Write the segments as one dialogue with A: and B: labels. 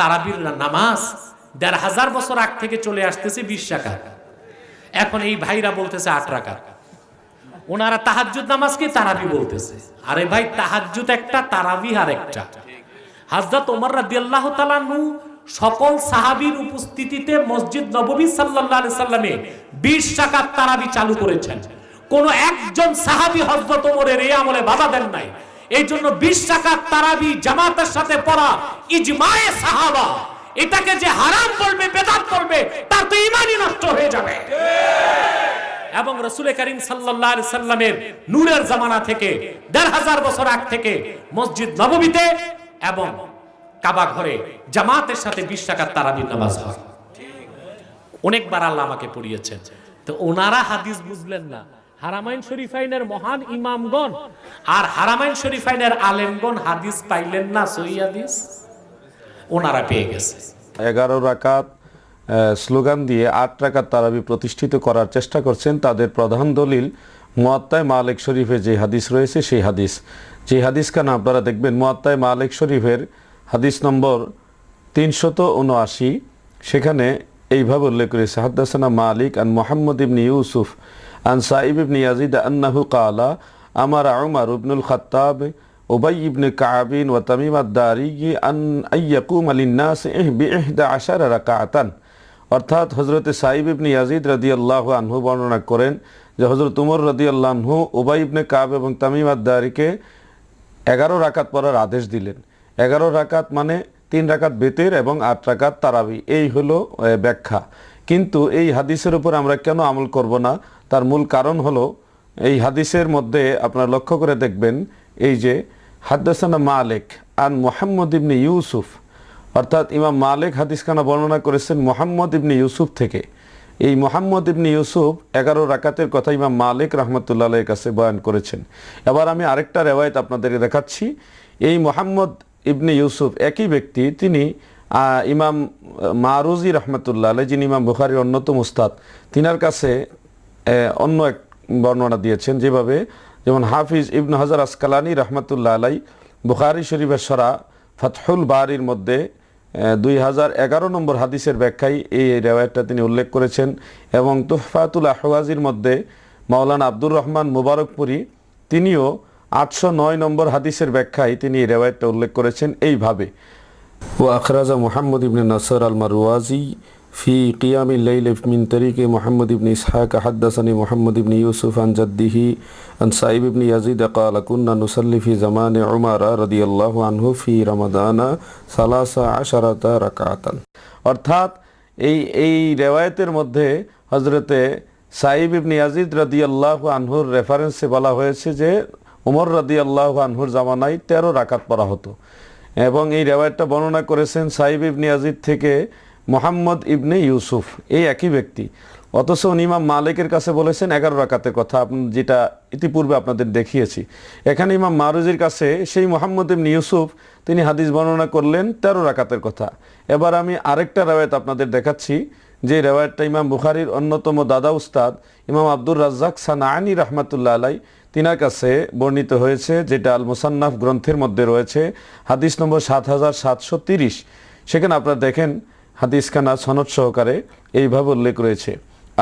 A: তারাবির নামাজ? দেড় হাজার বছর আগ থেকে চলে আসতেছে বিশ টাকা এখন এই ভাইরা বলতেছে আট রাকাত। ওনারা তাহাজ্জুদ নামাজকে তারাবি বলতেছে। আরে ভাই, তাহাজ্জুদ একটা, তারাবি আর একটা। রাদিয়াল্লাহু সকল সাহাবীর উপস্থিতিতে মসজিদ নববী সাল্লাল্লাহু আলাইহি সাল্লামে 20 রাকাত তারাবি চালু করেছেন। কোন একজন সাহাবী হযরত ওমরের এই আমলে বাধা দেন নাই। এই জন্য 20 রাকাত তারাবি জামাতের সাথে পড়া ইজমায়ে সাহাবা, এটাকে যে হারাম বলবে, বেদাত বলবে, তার তো ঈমানই নষ্ট হয়ে যাবে। এবং রসুল করিম আলাইহি সাল্লামের নূরের জামানা থেকে, দেড় হাজার বছর আগ থেকে মসজিদ নববীতে এবং কাবা ঘরে জামাতের সাথে বিশ টাকার তারাবির নামাজ হয়। অনেকবার আল্লাহ আমাকে পড়িয়েছেন। তো ওনারা হাদিস বুঝলেন না। হারামাইন শরীফাইনের মহান ইমামগণ আর হারামাইন শরীফাইনের আলেমগণ হাদিস পাইলেন না সহি হাদিস? ওনারা পেয়ে গেছে।
B: এগারো রাকাত স্লোগান দিয়ে আট রাকাত তারাবি প্রতিষ্ঠিত করার চেষ্টা করছেন। তাদের প্রধান দলিল মোয়াত্তায় মালিক শরীফে যে হাদিস রয়েছে সেই হাদিস। যে হাদিস খান আপনারা দেখবেন মোয়াত্তায় মালিক শরীফের হাদিস নম্বর তিনশত উনআশি, সেখানে এইভাবে উল্লেখ করেছে হাদ্দাসানা মালিক আন মোহাম্মদ ইবনি ইউসুফ সাইব ইবনি ইয়াজিদ আন্নাহু কালা আমার উমার ইবনুল খাত্তাব উবাই ইবনে কাবিন ওয়া তামিম আদ-দারি আন আইয়াকুম আলিন-নাস বিইহদা আশারা রাকাতান অর্থাৎ হজরতে সাইব ইবনে ইয়াজিদ রদি আল্লাহ আনহু বর্ণনা করেন যে হজরত উমর রাদিয়াল্লাহু আনহু উবাই ইবনে কাব এবং তামিম আদ-দারিকে এগারো রাকাত পড়ার আদেশ দিলেন। এগারো রাকাত মানে তিন রাকাত বেতের এবং আট রাকাত তারাবি। এই হলো ব্যাখ্যা। কিন্তু এই হাদিসের উপর আমরা কেন আমল করব না? তার মূল কারণ হলো, এই হাদিসের মধ্যে আপনারা লক্ষ্য করে দেখবেন, এই যে, হাদ্দাসানা মালিক আন মোহাম্মদ ইবনে ইউসুফ, অর্থাৎ ইমাম মালিক হাদিসখানা বর্ণনা করেছেন মোহাম্মদ ইবনি ইউসুফ থেকে। এই মোহাম্মদ ইবনে ইউসুফ এগারো রাকাতের কথা ইমাম মালিক রহমতুল্লাহ কাছে বয়ান করেছেন। এবার আমি আরেকটা রেওয়ায়ত আপনাদেরকে দেখাচ্ছি। এই মোহাম্মদ ইবনি ইউসুফ একই ব্যক্তি, তিনি ইমাম মারুজি রহমতুল্লাহ আলাই যিনি ইমাম বুখারির অন্যতম উস্তাদ, তিনার কাছে অন্য এক বর্ণনা দিয়েছেন যেভাবে, যেমন হাফিজ ইবন হাজার আসকালানি রহমতুল্লাহ আলাই বুখারি শরীফের সরা ফাতহুল বারির মধ্যে দুই হাজার এগারো নম্বর হাদিসের ব্যাখ্যায় এই রেওয়ায়তটা তিনি উল্লেখ করেছেন এবং তুহফাতুল আহওয়াজির মধ্যে মাওলানা আব্দুর রহমান মুবারকপুরি তিনিও আটশো নয় নম্বর হাদিসের ব্যাখ্যায় তিনি এই রেওয়ায়তটা উল্লেখ করেছেন এইভাবে। ও আখরাজা মোহাম্মদ ইবনে নাসর আল মারুয়াজি في قيام الليل من طريق محمد بن إسحاق حدثني محمد بن يوسف عن جده عن سعيد بن يزيد قال كنا نصلي في زمان عمر رضي الله عنه في رمضان ثلاث عشرة ركعة অর্থাৎ এই এই রেওয়ায়তের মধ্যে হজরতে সাইব ইবনে ইয়াজিদ রাদিয়াল্লাহু আনহুর রেফারেন্সে বলা হয়েছে যে উমর রাদিয়াল্লাহু আনহুর জামানায় তেরো রাকাত পড়া হতো এবং এই রেওয়ায়তটা বর্ণনা করেছেন সাইব ইবনে ইয়াজিদ থেকে মোহাম্মদ ইবনে ইউসুফ, এই একই ব্যক্তি। অথচ ইমাম মালিকের কাছে বলেছেন, এগারো রাকাতের কথা যেটা ইতিপূর্বে আপনাদের দেখিয়েছি। এখানে ইমাম মারুজির কাছে সেই মোহাম্মদ ইবনে ইউসুফ, তিনি হাদিস বর্ণনা করলেন তেরো রাকাতের কথা। এবার আমি আরেকটা রেওয়ায়ত আপনাদের দেখাচ্ছি, যে রেওয়ায়তটা ইমাম বুখারির অন্যতম দাদা উস্তাদ, ইমাম আব্দুর রাজ্জাক সানানি রহমাতুল্লাহ আলাই তিনার কাছে বর্ণিত হয়েছে, যেটা আল মুসান্নাফ গ্রন্থের মধ্যে রয়েছে, হাদিস নম্বর সাত হাজার সাতশো তিরিশ। সেখানে আপনারা দেখেন হাদিসখানা সনদ সহকারে এইভাবে উল্লেখ রয়েছে।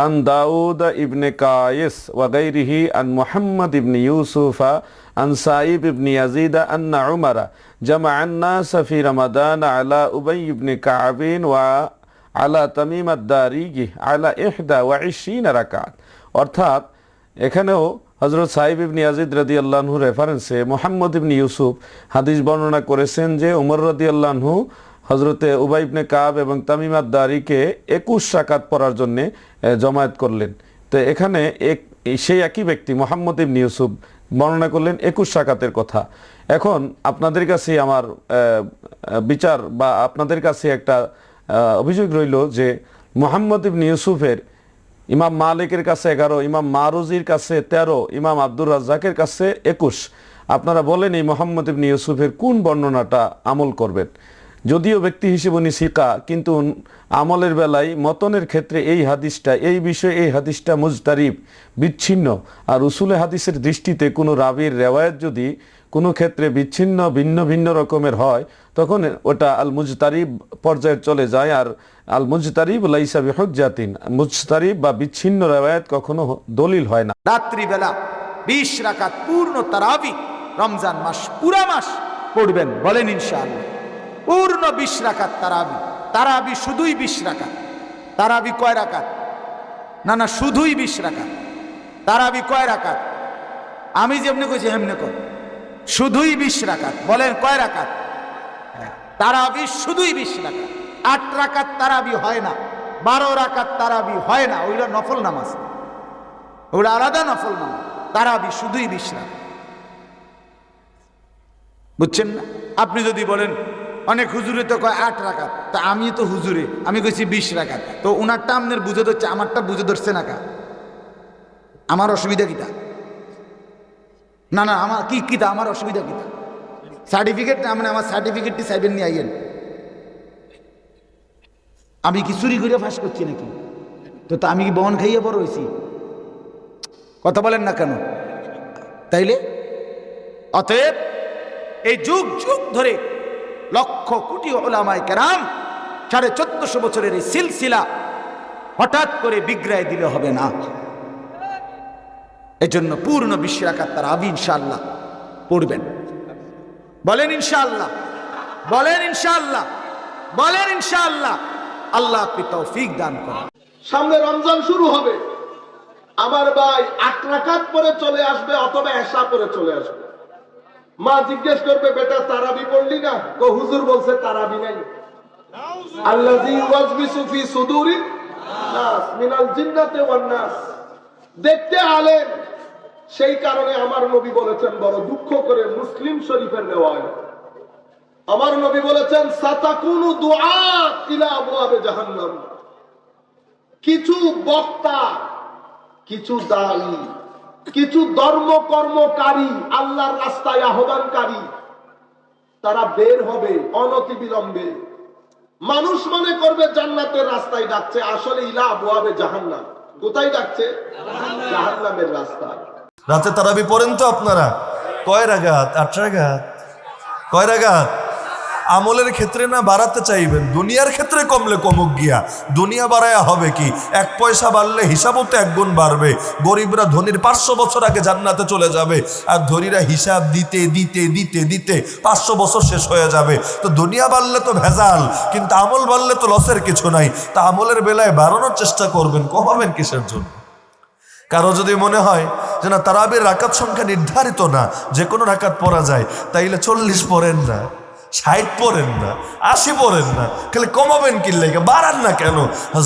B: আন দাউদ ইবনে কায়েস ওয়াগাইরিহি আন মোহাম্মদ ইবনে ইউসুফা, আন সাইব ইবনে ইয়াজিদা আন্না উমারা জামা আন্না সফি রমাদান আলা উবাই ইবনে কাবিন ওয়া আলা তামিম আদারিগি আলা ইহদা ওয়া ইশিন রাকাত। অর্থাৎ এখানেও হজরত সাহিব ইবনি আজিদ রাদি আল্লাহু রেফারেন্সে মোহাম্মদ ইবনি ইউসুফ হাদিস বর্ণনা করেছেন যে উমর রাদি আল্লাহু হজরতে উবাই ইবনে কাব এবং তামিমাদ দারিকে একুশ রাকাত পড়ার জন্য জমায়েত করলেন। তো এখানে এক, সেই একই ব্যক্তি, মোহাম্মদ ইবনি ইউসুফ, বর্ণনা করলেন একুশ রাকাতের কথা। এখন আপনাদের কাছে আমার বিচার বা আপনাদের কাছে একটা অভিযোগ রইল যে মোহাম্মদ ইবনি ইউসুফের ইমাম মালিকের কাছে এগারো, ইমাম মারুজির কাছে তেরো, ইমাম আব্দুর রাজ্জাকের কাছে একুশ। আপনারা বলেন এই মোহাম্মদ ইবনি ইউসুফের কোন বর্ণনাটা আমল করবেন? যদিও ব্যক্তি হিসেবে উনি শিকা, কিন্তু আমলের বেলায় মতনের ক্ষেত্রে এই হাদিসটা, এই বিষয়ে এই হাদিসটা মুজতারিফ বিচ্ছিন্ন। আর উসুলে হাদিসের দৃষ্টিতে কোনো রাবির রেওয়ায়ত যদি কোনো ক্ষেত্রে বিচ্ছিন্ন, ভিন্ন ভিন্ন রকমের হয়, তখন ওটা আল মুজতারিব পর্যায়ে চলে যায়। আর আল মুজতারিব লাইসা বিহজ্জাতিন, মুজতারিব বা বিচ্ছিন্ন রেওয়ায়ত কখনো দলিল হয় না।
C: রাত্রিবেলা বিশ রাকাত পূর্ণ তারাবি, রমজান মাস পুরা মাস পড়বেন, বলেন ইনশাআল্লাহ। পূর্ণ বিশ রাকাত তারাবি। তারাবি শুধুই বিশ রাকাত। তারাবি কয় রাকাত? না না, শুধুই বিশ রাকাত। তারাবি কয় রাকাত? আমি যেমনি কইছি হেমনে কর শুধুই বিশ রাকাত। বলেন কয় রাকাত? তারাবি শুধুই বিশ রাকাত। আট রাকাত তারাবি হয় না। বারো রাকাত তারাবি হয় না। ওইটা নফল নামাজ। ওগুলো আলাদা নফল নামাজ। তারাবি শুধুই বিশ রাকাত। বুঝছেন না? আপনি যদি বলেন অনেক হুজুরে তো কয় আট রাখাত তা আমি তো হুজুরে, আমি কইছি বিশ রাকাত। তো ওনারটা আপনার বুঝে ধরছে, আমারটা বুঝে ধরছে না কা? আমার অসুবিধা কিটা? না না, আমার কি কিতা আমার অসুবিধা কিতা সার্টিফিকেট না মানে আমার সার্টিফিকেটটি সাইবেন নিয়ে আইয়েন। আমি কি চুরি করে ফাঁস করছি নাকি? তো তা আমি কি বন খাইয়ে বড় হয়েছি কথা বলেন না কেন? তাইলে? অতএব, এই যুগ যুগ ধরে লক্ষ কোটি ওলামায় কেরাম সাড়ে চোদ্দশো বছরের এই সিলসিলা হঠাৎ করে বিগ্রায় দিলে হবে না। এজন্য পূর্ণ বিশ্বের আকার তারা আবি ইনশাল্লাহ পড়বেন। বলেন ইনশাআল্লাহ বলেন ইনশাআল্লাহ বলেন ইনশাআল্লাহ। আল্লাহ আপনি তৌফিক দান করেন।
D: সামনে রমজান শুরু হবে। আমার ভাই আট রাকাত পরে চলে আসবে অথবা এসা পরে চলে আসবে। মা জিজ্ঞেস করবে, বেটা, তারাবি পড়লি না? তো হুজুর বলছে তারাবি নাই। দেখতে সেই কারণে আমার নবী বলেছেন, বড় দুঃখ করে মুসলিম শরীফের নেওয়ায় আমার নবী বলেছেন, সাতাকুনু দুআত ইলা জাহান্নাম। কিছু বক্তা, কিছু দায়ী কিছু ধর্ম কর্মকারী আল্লাহর রাস্তায় আহ্বানকারী তারা বের হবে অনতি বিলম্বে মানুষ মনে করবে জান্নাতের রাস্তায় ডাকছে আসলে ইলা আবুয়াবে জাহান্নাম। কোথায় ডাকছে? জাহান্নামের রাস্তায়
E: রাতে তারাবি পড়েন তো আপনারা? কয় রাগাত? আট রাগাত? কয় রাগাত? আমলের ক্ষেত্রে না বাড়াতে চাইবেন, দুনিয়ার ক্ষেত্রে কমলে কমুক গিয়া। দুনিয়া বাড়ায়া হবে কি? এক পয়সা বাড়লে হিসাবও তো এক গুণ বাড়বে। গরিবরা ধনির পাঁচশো বছর আগে জান্নাতে চলে যাবে আর ধনীরা হিসাব দিতে দিতে দিতে দিতে পাঁচশো বছর শেষ হয়ে যাবে। তো দুনিয়া বাড়লে তো ভেজাল, কিন্তু আমল বাড়লে তো লসের কিছু নাই। তা আমলের বেলায় বাড়ানোর চেষ্টা করবেন, কমাবেন কিসের জন্য? কারও যদি মনে হয় যে না, তারাবির রাকাত সংখ্যা নির্ধারিত না, যে কোনো রাকাত পড়া যায়, তাইলে চল্লিশ পড়েন না। ষাট পড়েন না, আশি পড়েন না, খালি কমাবেন কি লেগে বাড়ান না কেন?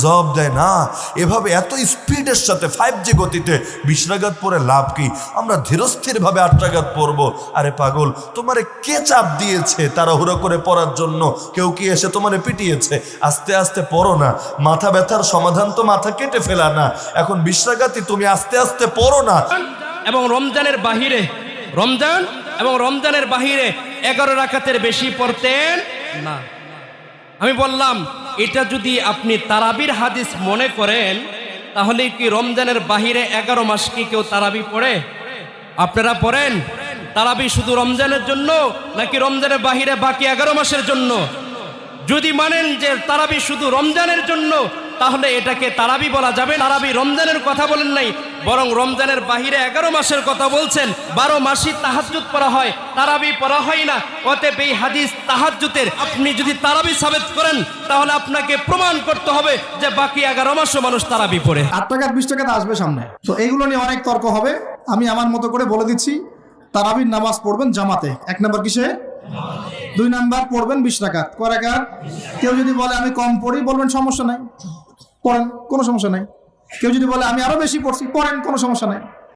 E: জবাব দেয়, না, এভাবে এত স্পিডের সাথে ফাইভ জি গতিতে বিশ রাগাত পরে লাভ কি? আমরা ধীরস্থিরভাবে আট রাগাত পড়ব। আরে পাগল, তোমারে কে চাপ দিয়েছে তারা তাড়াহুড়ো করে পড়ার জন্য? কেউ কি এসে তোমারে পিটিয়েছে? আস্তে আস্তে পড়ো না, মাথা ব্যথার সমাধান তো মাথা কেটে ফেলা না। এখন বিশ্রাগাতি তুমি আস্তে আস্তে পড়ো না।
F: এবং রমজানের বাহিরে, রমজান এবং রমজানের বাহিরে এগারো রাকাতের বেশি পড়তেন? না। আমি বললাম, এটা যদি আপনি তারাবির হাদিস মনে করেন, তাহলে কি রমজানের বাহিরে এগারো মাস কি কেউ তারাবি পড়ে? আপনারা পড়েন? তারাবি শুধু রমজানের জন্য, নাকি রমজানের বাহিরে বাকি এগারো মাসের জন্য? যদি মানেন যে তারাবি শুধু রমজানের জন্য তাহলে এটাকে তারাবি বলা যাবে তারাবি রমজানের কথা বলেন নাই, বরং রমজানের বাহিরে এগারো মাসের কথা বলছেন, বারো মাসই তাহাজুত পড়া হয়, তারাবি পড়া হয় না। অতএব এই হাদিস তাহাজুতের আপনি যদি তারাবি সাবেত করেন, তাহলে আপনাকে প্রমাণ করতে হবে যে বাকি এগারো মাসও মানুষ তারাবি পড়ে।
G: আট টাকা বিশ টাকাতে আসবে সামনে। তো এইগুলো নিয়ে অনেক তর্ক হবে। আমি আমার মতো করে বলে দিচ্ছি, তারাবির নামাজ পড়বেন জামাতে। এক নম্বর কিসে? দুই নাম্বার পড়বেন বিশ টাকা কয় রাকাত কেউ যদি বলে আমি কম পড়ি, বলবেন সমস্যা নাই। পড়েন, কোনো সমস্যা নাই। কেউ যদি বলে, আমি আরও বেশি পড়ছি, পড়েন, কোনো সমস্যা নাই।